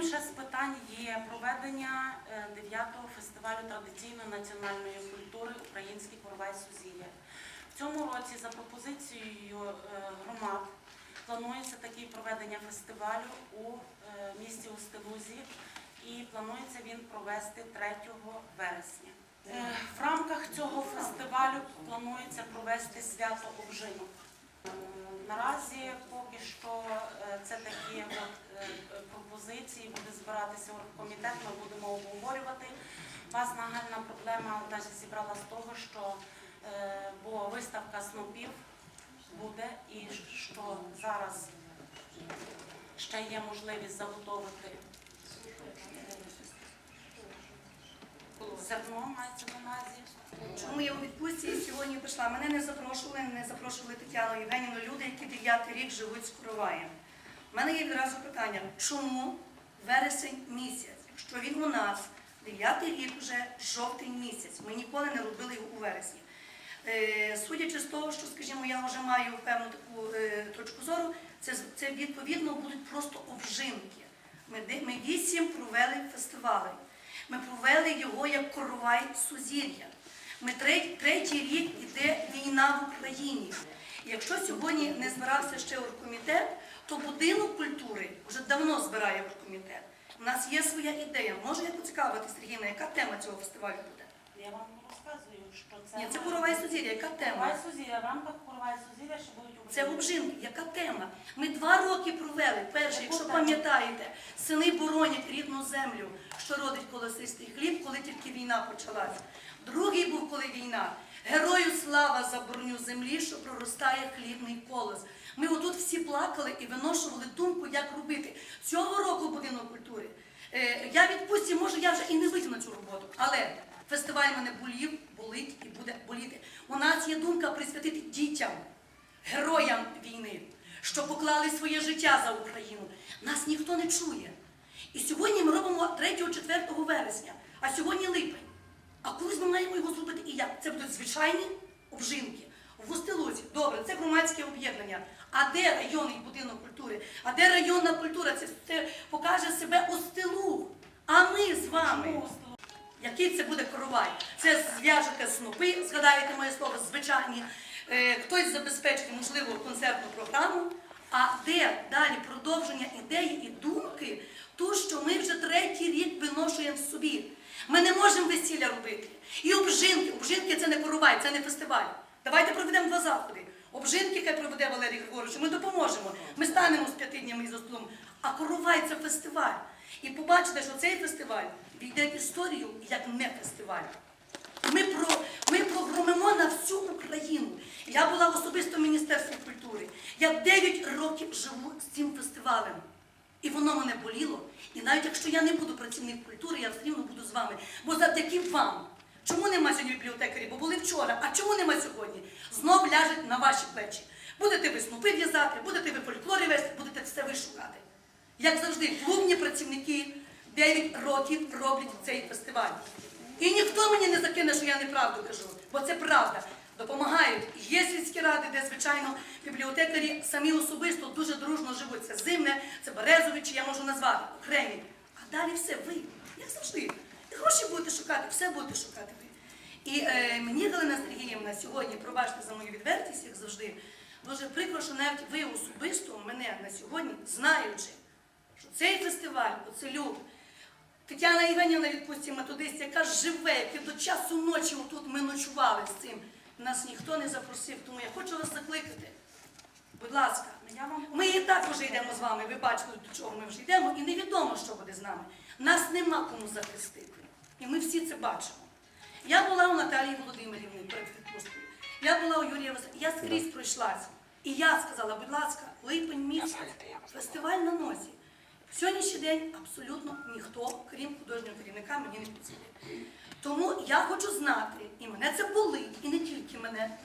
Одним ще з питань є проведення 9-го фестивалю традиційної національної культури Український коровай Сузір'я. В цьому році за пропозицією е, громад планується таке проведення фестивалю у е, місті Устилузі і планується він провести 3 вересня. Е, В рамках цього фестивалю планується провести свято обжинок. Наразі поки що е, це такі от, е, пропозиції, буде збиратися оргкомітет, ми будемо обговорювати. Вас нагальна проблема навіть зібрала з того, що е, бо виставка снопів буде і що зараз ще є можливість заготовити зерно, мається на увазі. Чому я у відпустці і сьогодні прийшла? Мене не запрошували, не запрошували Тетяну Євгенівну, люди, які дев'ятий рік живуть з короваєм. У мене є відразу питання, чому вересень місяць? Якщо він у нас дев'ятий рік вже жовтень місяць, ми ніколи не робили його у вересні. Е, Судячи з того, що, скажімо, я вже маю певну таку е, точку зору, це, це відповідно будуть просто обжинки. Ми, ми вісім провели фестивалей. Ми провели його як коровай Сузір'я. Ми третій, третій рік іде війна в Україні. І якщо сьогодні не збирався ще оргкомітет, то будинок культури вже давно збирає оргкомітет. У нас є своя ідея. Можу я поцікавити, Сергійна, яка тема цього фестивалю буде? Я вам розказую, що це Ні, це коровай Сузір'я, яка тема? Коровай Сузір'я, в рамках Сузір'я ще будуть Це обжинки. обжинки. Яка тема? Ми два роки провели. Перший, якщо пам'ятаєте, сини боронять рідну землю, що родить колосистий хліб, коли тільки війна почалась. Другий був, коли війна. Герою слава за броню землі, що проростає хлібний колос. Ми отут всі плакали і виношували думку, як робити. Цього року будинок культури. Е, я відпустці, може, я вже і не вийду на цю роботу, але фестиваль мене болів, болить і буде боліти. У нас є думка присвятити дітям героям війни, що поклали своє життя за Україну. Нас ніхто не чує. І сьогодні ми робимо 3-4 вересня, а сьогодні липень. А колись ми маємо його зробити і як? Це будуть звичайні обжинки. В Устилузі, добре, це громадське об'єднання. А де районний будинок культури? А де районна культура? Це, це покаже себе Устилуг. А ми з вами. Який це буде коровай? Це зв'яжете снопи, згадаєте моє слово, звичайні. Е, хтось забезпечить, можливо, концертну програму. А де далі продовження ідеї і думки, ту, що ми вже третій рік виношуємо в собі. Ми не можемо весілля робити. І обжинки. Обжинки це не коровай, це не фестиваль. Давайте проведемо два заходи. Обжинки хай проведе Валерій Григорович, ми допоможемо. Ми станемо з п'яти днями за столом. А коровай це фестиваль. І побачите, що цей фестиваль війде в історію як не фестиваль. Ми, про, ми прогромимо на всю Україну. Я була в Міністерстві культури. Я 9 років живу з цим фестивалем. І воно мене боліло. І навіть якщо я не буду працівник культури, я все рівно буду з вами. Бо завдяки вам. Чому нема сьогодні бібліотекарів? Бо були вчора. А чому нема сьогодні? Знов ляжуть на ваші плечі. Будете ви снопи в'язати, будете ви фольклори вести, будете все ви шукати. Як завжди, клубні працівники 9 років роблять цей фестиваль. І ніхто мені не закине, що я неправду кажу, бо це правда. Допомагають. Є сільські ради, де, звичайно, бібліотекарі самі особисто дуже дружно живуть. Це Зимне, це Березовичі, я можу назвати, окремі. А далі все ви, як завжди. І гроші будете шукати, все будете шукати ви. І е, мені, Галина Сергіївна, сьогодні, пробачте за мою відвертість, як завжди, дуже прикро, що навіть ви особисто мене на сьогодні, знаючи, що цей фестиваль, оце люд, Тетяна Євгенівна відпустці методист, яка живе, яка до часу ночі отут ми ночували з цим. Нас ніхто не запросив, тому я хочу вас закликати. Будь ласка, ми і так вже йдемо з вами, ви бачите, до чого ми вже йдемо, і невідомо, що буде з нами. Нас нема кому захистити. І ми всі це бачимо. Я була у Наталії Володимирівни перед відпусткою. Я була у Юрія Васильовича. Я скрізь пройшлася. І я сказала, будь ласка, липень місяць, фестиваль на носі. Сьогоднішній день абсолютно ніхто, крім художнього керівника, мені не підсилює. Тому я хочу знати, і мене це болить, і не тільки мене,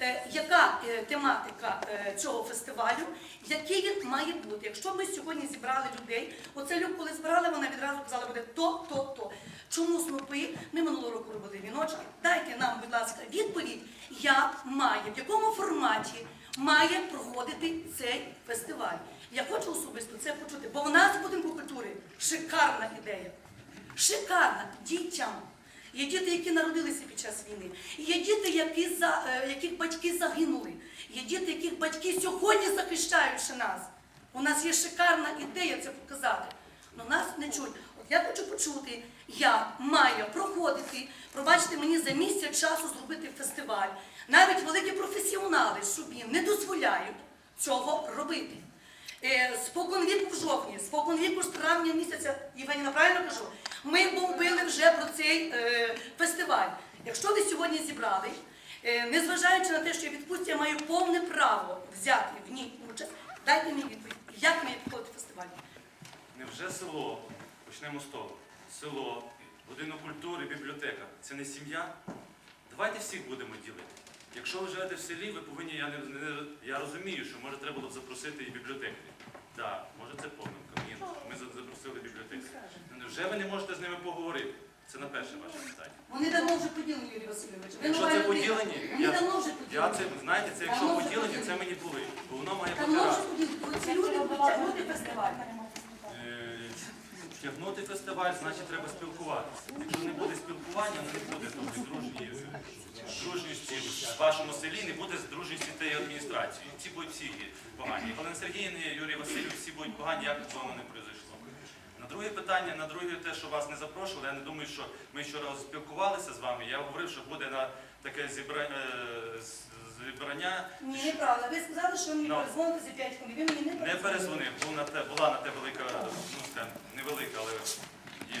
е, яка е, тематика е, цього фестивалю, який він має бути. Якщо ми сьогодні зібрали людей, оце Люб, коли збирали, вона відразу казала, буде то, то, то. Чому снопи? Ми минулого року робили віночки. Дайте нам, будь ласка, відповідь, як має, в якому форматі має проходити цей фестиваль. Я хочу особисто це почути, бо в нас в будинку культури Шикарна ідея. Шикарна дітям. Є діти, які народилися під час війни. Є діти, які за, е, яких батьки загинули. Є діти, яких батьки сьогодні захищають ще нас. У нас є шикарна ідея це показати. але нас не чують. От я хочу почути, я маю проходити, пробачте мені за місяць часу зробити фестиваль. Навіть великі професіонали собі не дозволяють цього робити. Е, Спокон віку в жовтні, спокон віку з травня місяця, Євгеніна, правильно кажу, ми бомбили вже про цей е, фестиваль. Якщо ви сьогодні зібрали, е, незважаючи на те, що я відпустці, я маю повне право взяти в ній участь, дайте мені відповідь, як має проходити фестиваль. Невже село, почнемо з того, село, будинок культури, бібліотека це не сім'я? Давайте всіх будемо ділити. Якщо ви живете в селі, ви повинні, я, не, не- я розумію, що може треба було запросити і бібліотеку. Так, може це помилка. Ні, ми за- запросили бібліотеку. Ну, Невже ви не можете з ними поговорити? Це на перше ваше питання. Вони давно вже поділені, Юрій Васильович. Ви Якщо нова це людина. поділені, Вони я- давно вже Я це, знаєте, це якщо Давно вже поділені, поділені. це мені були. Бо воно має бути Давно вже разом. поділені. Ці люди будуть тягнути фестиваль. Е, Тягнути фестиваль, значить треба спілкуватися. Якщо не буде спілкування, не буде дружністі в вашому селі, не буде дружністі тієї адміністрації. Ці будуть всі погані. Галина Сергіївна, Юрій Васильович, всі будуть погані, як б воно не произошло. На друге питання, на друге те, що вас не запрошували, я не думаю, що ми вчора спілкувалися з вами. Я говорив, що буде на таке зібра- е, зібрання Ні, неправда. Ви сказали, що ви мені Ну. перезвоните за 5 хвилин. Ви мені не не перезвонив, був на те, була на те велика, ну скажімо, невелика, але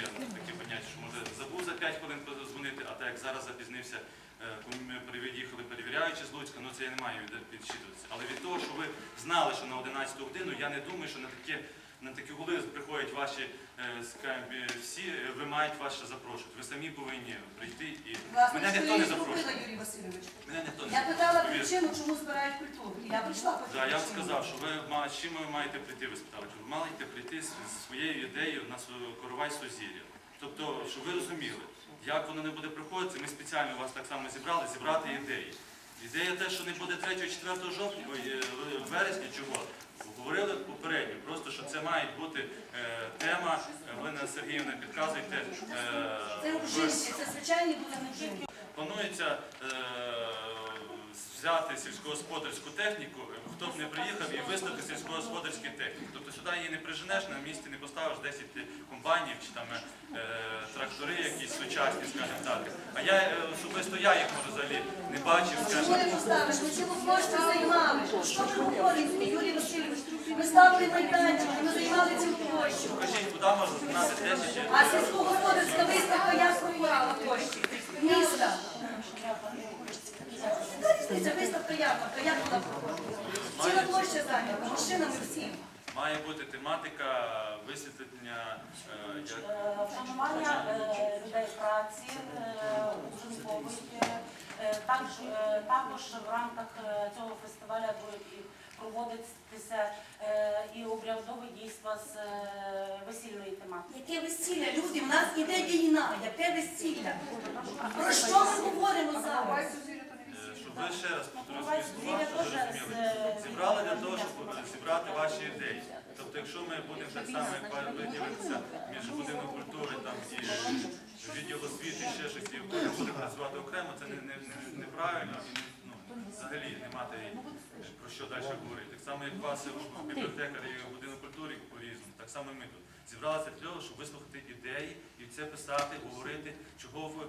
є таке поняття, що може забув за 5 хвилин подзвонити, а так як зараз запізнився, е, коли ми приїхали перевіряючи з Луцька, ну це я не маю від- підсчитуватися. Але від того, що ви знали, що на 11 годину, я не думаю, що на таке. На такі гули приходять ваші е, скажімо, е, всі, е, ви мають вас ще запрошувати. Ви самі повинні прийти і Власне, мене ніхто не запрошує. Юрій Васильович. Мене ніхто не Я питала причину, чому збирають культуру. Я прийшла по цій я вам сказав, що ви ма- з чим ви маєте прийти, ви спитали, ви маєте прийти з з своєю ідеєю на свою коровай Сузір'я. Тобто, щоб ви розуміли, як воно не буде приходити, ми спеціально вас так само зібрали, зібрати ідеї. Ідея те, що не буде 3-4 жовтня, ой, вересня, в вересні, чого? Говорили попередньо, просто що це має бути е, тема, Ви Галина Сергіївна, підказуйте. е, Це в- ужинки, це звичайні буде не Планується е, взяти сільськогосподарську техніку, хто б не приїхав і виставити сільськогосподарські техніки. Тобто сюди її не приженеш, на місці не поставиш 10 комбайнів чи там е, трактори якісь сучасні, скажімо так. А я е, особисто я їх взагалі не бачив, Чому не поставиш? Ми цілу площу займали. Що ви говорите, Юрій Васильович? Ми ставили майданчик, ми займали цілу площу. Покажіть, куди можна знати 10 А сільськогосподарська виставка як проходила площі? Міста. Це виставка ярмарка, як вона проходила? Ціла площа зайнята, машинами всім. Має бути тематика висвітлення е, як Е, Вшанування е, людей праці, е, ужинкової. Е, Також, е, також в рамках е, цього фестивалю будуть і проводитися е, і обрядові дійства з е, весільної тематики. Яке весілля, люди, в нас іде війна, яке весілля? Про що ми говоримо зараз? Е, ви ще раз повторюю свої слова, щоб ви розуміли. Зібрали для того, щоб зібрати ваші ідеї. Тобто, якщо ми будемо так само, як виділитися між будинком культури там і відділ освіти, і ще щось, і кожен буде працювати окремо, це не, не, не, неправильно не, ну, взагалі не мати про що далі говорити. Так само, як у вас у бібліотекарі і у будинку культури по-різному, так само і ми тут. Зібралися для того, щоб вислухати це писати, говорити, чого ви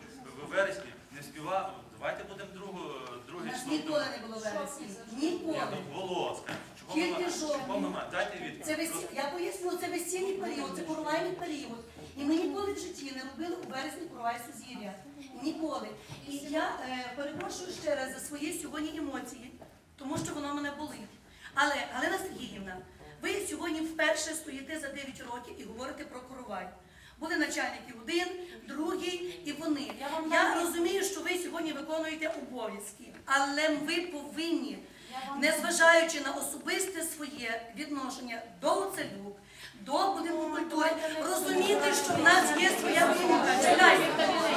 в вересні не співали. Давайте будемо другу, друге нас число. ніколи не було вересні. Ні, Ніколи. ну було. Чого Тільки маємо? жовтні. Чого ми маємо? Дайте відповідь. Це весі... Я поясню, це весільний період, це коровайний період. І ми ніколи в житті не робили у березні коровай сузір'я. Ніколи. І я е, перепрошую ще раз за свої сьогодні емоції, тому що воно мене болить. Але, Галина Сергіївна, ви сьогодні вперше стоїте за 9 років і говорите про коровай. Були начальники один, другий і вони. Я вам Я розумію, що ви сьогодні виконуєте обов'язки, але ви повинні незважаючи на особисте своє відношення до оцелюк, до будинку культури, розуміти, що в нас є своя думка. Чекайте,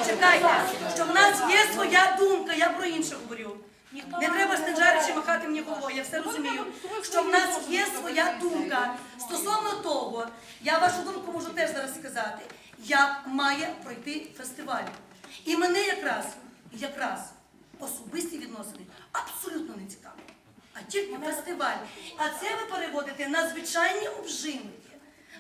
чекайте, що в нас є своя думка, я про інше говорю. Не треба стенджаричі махати мені головою, я все розумію, що в нас є своя думка. Стосовно того, я вашу думку можу теж зараз розповідати, як має пройти фестиваль. І мене якраз, якраз особисті відносини абсолютно не цікаві. А тільки фестиваль. А це ви переводите на звичайні обжинки.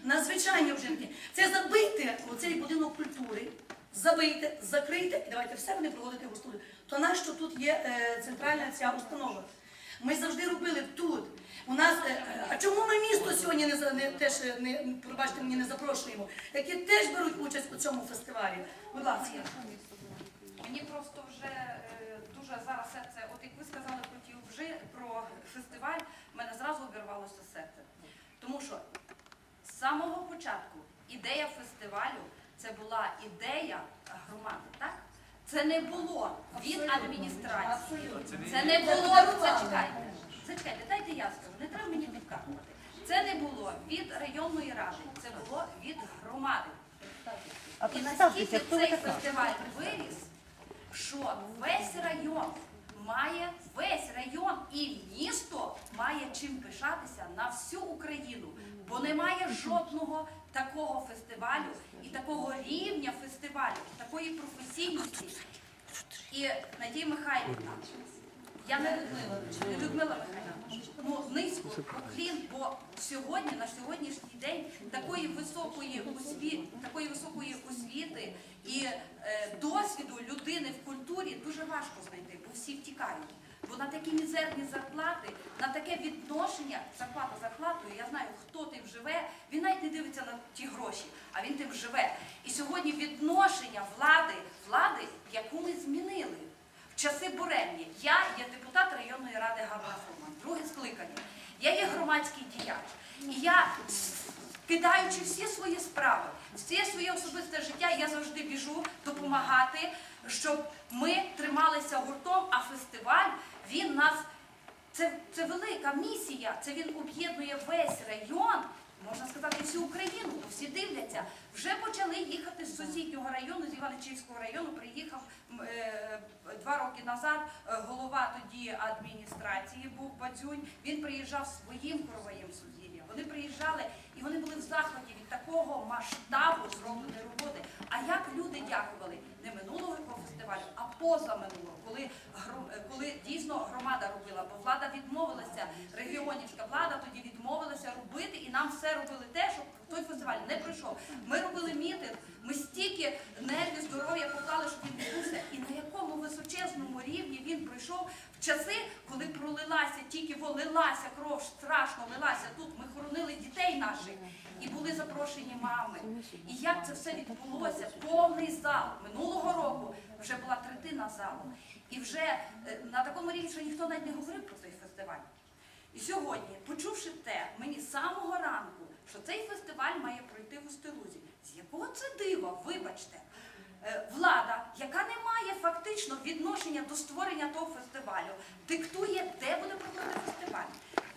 На звичайні обжинки. Це забийте оцей будинок культури, забийте, закрийте і давайте все вони проводити в студію. То нащо тут є е, центральна ця установа? Ми завжди робили тут. У нас, е, е, а чому ми місто сьогодні не, не теж не пробачте мені не запрошуємо, які теж беруть участь у цьому фестивалі? Будь ласка. Мені просто вже дуже зараз серце, от як ви сказали про ті вже про фестиваль, в мене зразу обірвалося серце. Тому що з самого початку ідея фестивалю це була ідея громади, так? Це не було від адміністрації. Це не було, зачекайте, зачекайте, дайте я скажу, не треба мені підказувати. Це не було від районної ради, це було від громади. А І наскільки цей фестиваль виріс, що весь район має весь район і місто має чим пишатися на всю Україну, бо немає жодного такого фестивалю і такого рівня фестивалю, такої професійності. І Надія Михайлівна, я не Людмила, не Людмила Михайлівна, ну низько уклін, бо сьогодні, на сьогоднішній день, такої високої освіти, такої високої освіти і е, досвіду людини в культурі дуже важко знайти, бо всі втікають. Бо на такі мізерні зарплати, на таке відношення, зарплата зарплатою, я знаю, хто тим живе, він навіть не дивиться на ті гроші, а він тим живе. І сьогодні відношення влади, влади, яку ми змінили. В часи буревні я є депутат районної ради Фурман, друге скликання. Я є громадський діяч. І я, кидаючи всі свої справи, все своє особисте життя, я завжди біжу допомагати, щоб ми трималися гуртом, а фестиваль він нас. Це, це велика місія, це він об'єднує весь район, можна сказати, всю Україну, бо всі дивляться. Вже почали їхати з сусіднього району, з Іваничівського району, приїхав е, два роки назад е, голова тоді адміністрації був Бадзюнь. Він приїжджав своїм короваєм сузір'ям. Вони приїжджали і вони були в захваті від такого масштабу зробленої роботи. А як люди дякували не минулого фестивалю, а позаминулого, коли е, коли дійсно громада робила, бо влада відмовилася, регіонівська влада тоді відмовилася робити, і нам все робили те, щоб той фестиваль не пройшов. Ми робили мітинг, ми стільки нервів, здоров'я поклали, щоб він відбувся. І на якому височезному рівні він пройшов в часи, коли пролилася, тільки волилася кров, страшно лилася. Тут ми хоронили дітей наших. І були запрошені мами. І як це все відбулося? Повний зал минулого року вже була третина залу. І вже е, на такому рівні, що ніхто навіть не говорив про цей фестиваль. І сьогодні, почувши те, мені з самого ранку, що цей фестиваль має пройти в Устилузі. З якого це дива, вибачте, е, влада, яка не має фактично відношення до створення того фестивалю, диктує, де буде проходити фестиваль.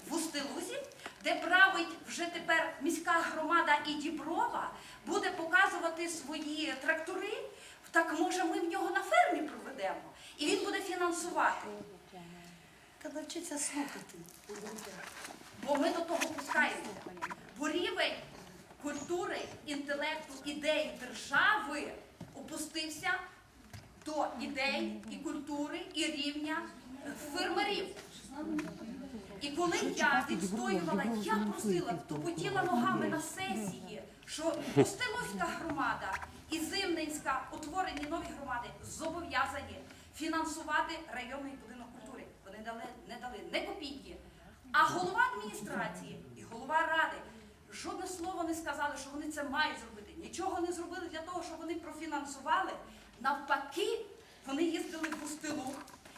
В Устилузі, де править вже тепер міська громада і Діброва, буде показувати свої трактори, так може ми в нього на фермі проведемо. І він буде фінансувати. Та навчиться слухати. Бо ми до того пускаємося. Бо рівень культури, інтелекту, ідей держави опустився до ідей і культури, і рівня фермерів. І коли я відстоювала, я просила, тупотіла ногами на сесії, що Пустиловська громада і Зимненська, утворені нові громади, зобов'язані фінансувати районний будинок культури. Вони дали, не дали не копійки. А голова адміністрації і голова ради жодне слово не сказали, що вони це мають зробити. Нічого не зробили для того, щоб вони профінансували. Навпаки, вони їздили в Устилух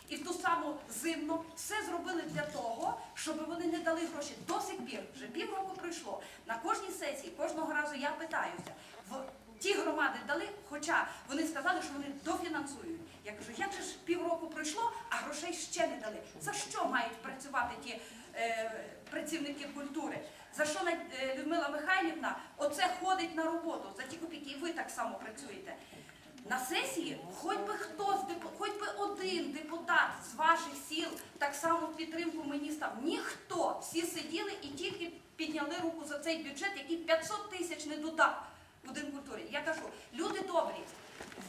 і в ту саму зимну все зробили для того, щоб вони не дали гроші. До сих пір, вже півроку пройшло. На кожній сесії, кожного разу я питаюся. В ті громади дали, хоча вони сказали, що вони дофінансують. Я кажу, як же ж півроку пройшло, а грошей ще не дали. За що мають працювати ті е, працівники культури? За що е, Людмила Михайлівна оце ходить на роботу за ті копійки, і ви так само працюєте. На сесії хоч би хто з депу- хоч би один депутат з ваших сіл так само в підтримку мені став. Ніхто. Всі сиділи і тільки підняли руку за цей бюджет, який 500 тисяч не додав. Будинку культури. добрі.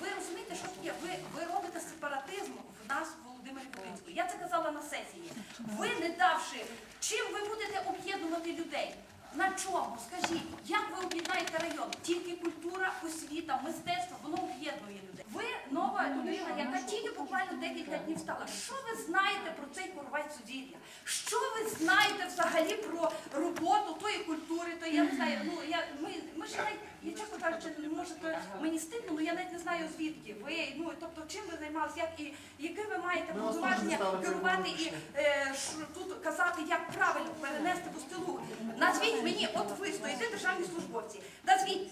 Ви розумієте, що таке? Ви, ви робите сепаратизм в нас, в Володимирі Волинської. Я це казала на сесії. Ви не давши, чим ви будете об'єднувати людей? На чому? Скажіть, як ви об'єднаєте район? Тільки культура, освіта, мистецтво, воно об'єднує людей. Ви нова людина, яка тільки буквально декілька днів стала. Що ви знаєте про цей коровай суддів'я? Що ви знаєте взагалі про роботу тої культури? То я не знаю. Ну я ми, ми ж навіть, я чесно кажучи, може то мені стидно, але я навіть не знаю звідки. Ви ну тобто чим ви займалися, як і яке ви маєте повноваження керувати і е, ш- тут казати, як правильно перенести по стилу. Назвіть мені, от ви стоїте державні службовці. Назвіть,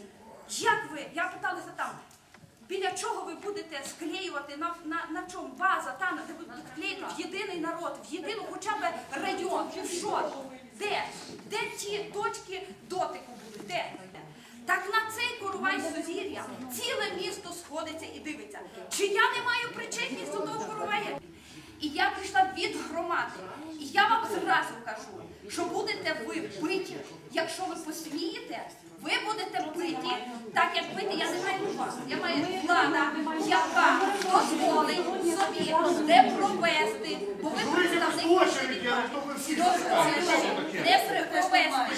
як ви? Я питалася там. Біля чого ви будете склеювати на, на, на чому база там, де ви будете клеїти в єдиний народ, в єдину хоча б район. Що? Де? Де ті точки дотику будуть? Де? Так на цей коровай сузір'я ціле місто сходиться і дивиться. Чи я не маю причетність до того коровая? І я прийшла від громади. І я вам зразу кажу, що будете ви биті, якщо ви посмієте, ви будете биті, так як бити, я не маю вас. Я маю влада, яка дозволить собі не провести, бо ви представники не провести фестиваль,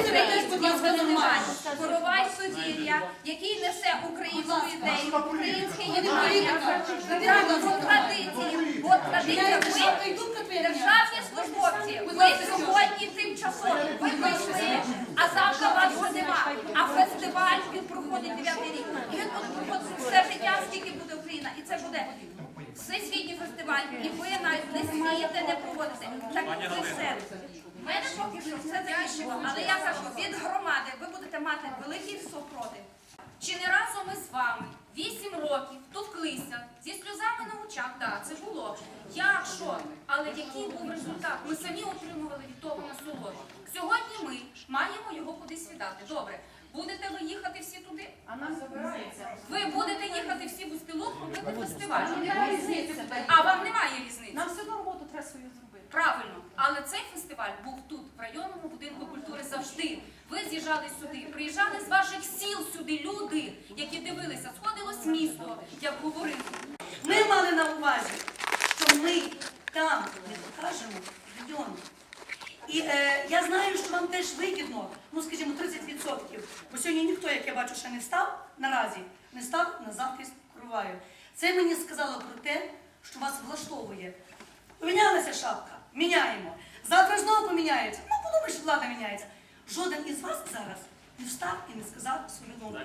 український фестиваль, коровай судір'я, який несе українську ідею, українське єднання, по традиції, по традиції ви державні службовці, ви сьогодні тимчасово, ви прийшли, а завтра вас вже нема. А фестиваль він проходить 9 рік. І він буде проходити все життя, скільки буде Україна. І це буде всесвітній фестиваль. І ви навіть не смієте не проводити. Так це все. У мене поки що все закінчено. Але я кажу, від громади ви будете мати великий супротив. Чи не разом ми з вами вісім років товклися зі сльозами на очах? Так, це було. Як що? Але який був результат? Ми самі отримували від того насолоду. Сьогодні ми маємо його кудись віддати. Добре. Будете ви їхати всі туди? А нам забирається. Ви будете їхати всі в Устилук робити фестиваль. А вам немає різниці. Нам все одно роботу треба свою зробити. Правильно, але цей фестиваль був тут, в районному будинку культури завжди. Ви з'їжджали сюди, приїжджали з ваших сіл сюди люди, які дивилися, сходилось місто, як говорили. Ми мали на увазі, що ми там не покажемо район. І е, я знаю, що вам теж вигідно, ну скажімо, 30%. Бо сьогодні ніхто, як я бачу, ще не встав наразі, не став на захист короваю. Це мені сказало про те, що вас влаштовує. Помінялася шапка, міняємо. Завтра знову поміняється. Ну, подумаєш, влада міняється. Жоден із вас зараз не встав і не сказав свою думку.